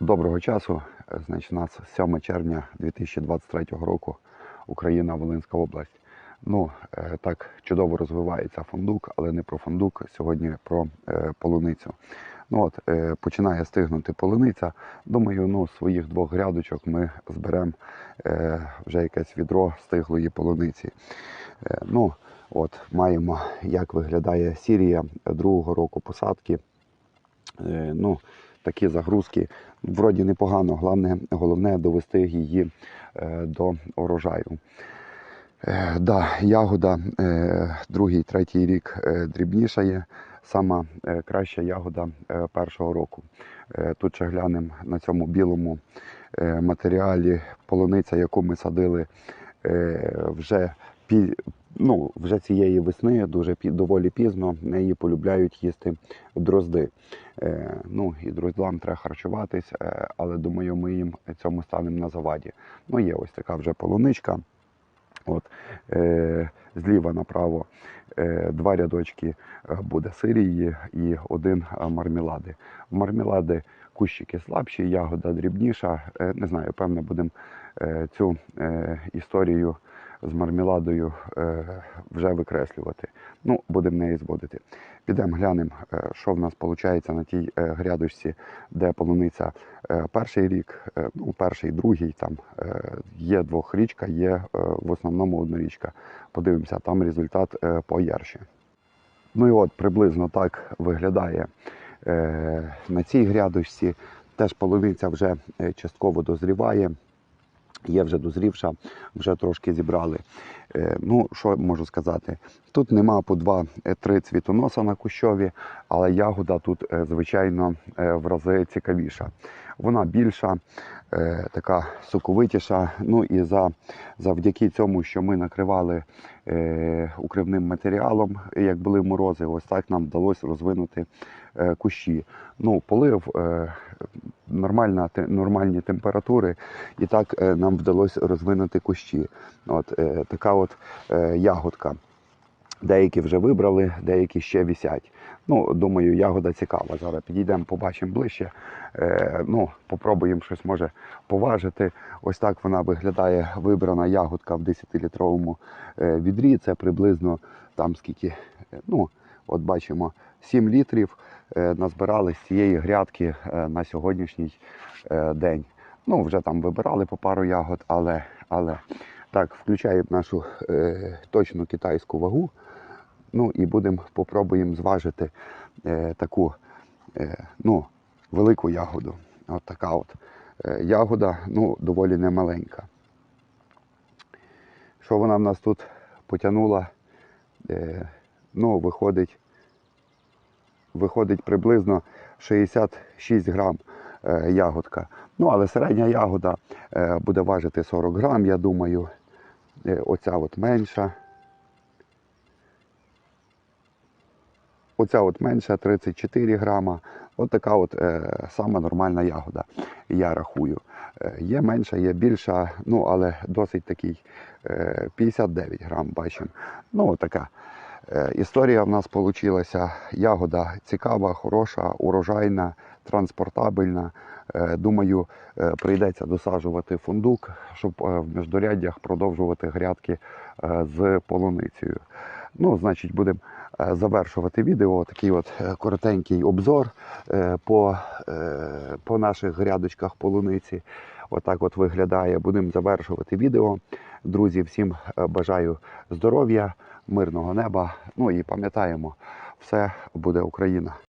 Доброго часу. Значить, у нас 7 червня 2023 року, Україна, Волинська область. Ну, е, так чудово розвивається фундук, але не про фундук, сьогодні про е, полуницю. Ну от, е, починає стигнути полуниця. Думаю, ну, своїх двох грядочок ми зберемо е, вже якесь відро стиглої полуниці. Е, ну, от, маємо, як виглядає Сірія другого року посадки. Е, ну, такі загрузки. Вроді непогано, головне, головне довести її е, до урожаю. Е, да, ягода е, другий, третій рік е, дрібніша є. Сама краща ягода першого року. Тут ще глянемо на цьому білому матеріалі полуниця, яку ми садили вже ну, вже цієї весни, дуже доволі пізно. Неї полюбляють їсти дрозди. Е, ну і дроздам треба харчуватись, е, але думаю, ми їм цьому станемо на заваді. Ну, є ось така вже полуничка. От, е, зліва направо е, два рядочки е, буде сирії і один е, мармелади. Мармелади кущики слабші, ягода дрібніша. Е, не знаю, певно, будемо е, цю е, історію з мармеладою е, вже викреслювати. Ну, будемо неї зводити. Підемо глянемо, е, що в нас виходить на тій е, грядочці, де полуниця перший рік, ну, перший, другий, там є двохрічка, є в основному однорічка. Подивимося, там результат поярше. Ну і от приблизно так виглядає на цій грядочці. Теж полуниця вже частково дозріває. Є вже дозрівша, вже трошки зібрали. Е, ну, що можу сказати? Тут нема по два-три цвітоноса на кущові, але ягода тут, е, звичайно, е, в рази цікавіша. Вона більша, е, така соковитіша. Ну і за, завдяки цьому, що ми накривали е, укривним матеріалом, як були морози, ось так нам вдалося розвинути е, кущі. Ну, полив, е, нормальна, нормальні температури, і так е, нам вдалося розвинути кущі. От е, така от е, ягодка. Деякі вже вибрали, деякі ще висять. Ну, думаю, ягода цікава. Зараз підійдемо, побачимо ближче. Е, ну, попробуємо щось може поважити. Ось так вона виглядає вибрана ягодка в 10-літровому е, відрі. Це приблизно там скільки, ну, от бачимо, 7 літрів е, назбирали з цієї грядки е, на сьогоднішній е, день. Ну, вже там вибирали по пару ягод, але, але так, включаємо нашу е, точну китайську вагу. Ну і будемо попробуємо зважити е, таку е, ну, велику ягоду. От така от е, ягода, ну, доволі немаленька. Що вона в нас тут потягнула? Е, ну, виходить, виходить приблизно 66 грам е, ягодка. Ну, але середня ягода е, буде важити 40 грам, я думаю. Е, оця от менша. Оця от менша 34 грама. От така от е, сама нормальна ягода, я рахую. Е, є менша, є більша, ну але досить такий е, 59 грам бачимо. Ну, така. Е, Історія в нас вийшла. Ягода цікава, хороша, урожайна, транспортабельна. Е, Думаю, е, прийдеться досаджувати фундук, щоб в міждоряддях продовжувати грядки з полуницею. Ну, значить, будемо завершувати відео. Такий от коротенький обзор по, по наших грядочках полуниці. Отак от виглядає. Будемо завершувати відео. Друзі, всім бажаю здоров'я, мирного неба. Ну і пам'ятаємо, все буде Україна.